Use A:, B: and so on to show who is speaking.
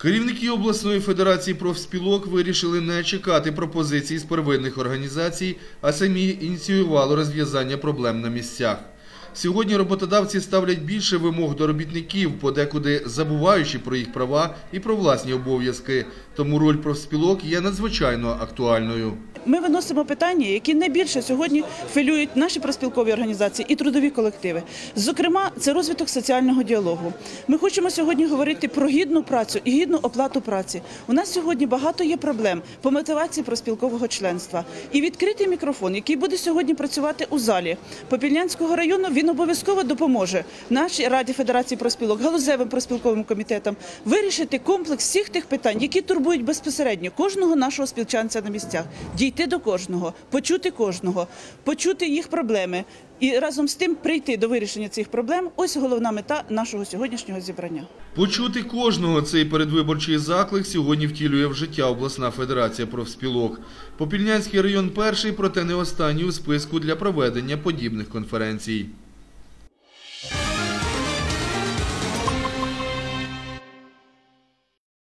A: Керівники обласної федерації профспілок вирішили не чекати пропозицій з первинних організацій, а самі ініціювали розв'язання проблем на місцях. Сьогодні роботодавці ставлять більше вимог до робітників, подекуди забуваючи про їх права і про власні обов'язки. Тому роль профспілок є надзвичайно актуальною.
B: Ми виносимо питання, які найбільше сьогодні хвилюють наші проспілкові організації і трудові колективи. Зокрема, це розвиток соціального діалогу. Ми хочемо сьогодні говорити про гідну працю і гідну оплату праці. У нас сьогодні багато є проблем по мотивації проспілкового членства. І відкритий мікрофон, який буде сьогодні працювати у залі Попільнянського району, він обов'язково допоможе нашій раді Федерації проспілок, галузевим проспілковим комітетам вирішити комплекс всіх тих питань, які турбують безпосередньо кожного нашого спілчанця на місцях, дійти до кожного, почути кожного, почути їх проблеми і разом з тим прийти до вирішення цих проблем. Ось головна мета нашого сьогоднішнього зібрання.
A: Почути кожного цей передвиборчий заклик сьогодні втілює в життя обласна федерація профспілок. Попільнянський район перший, проте не останній у списку для проведення подібних конференцій.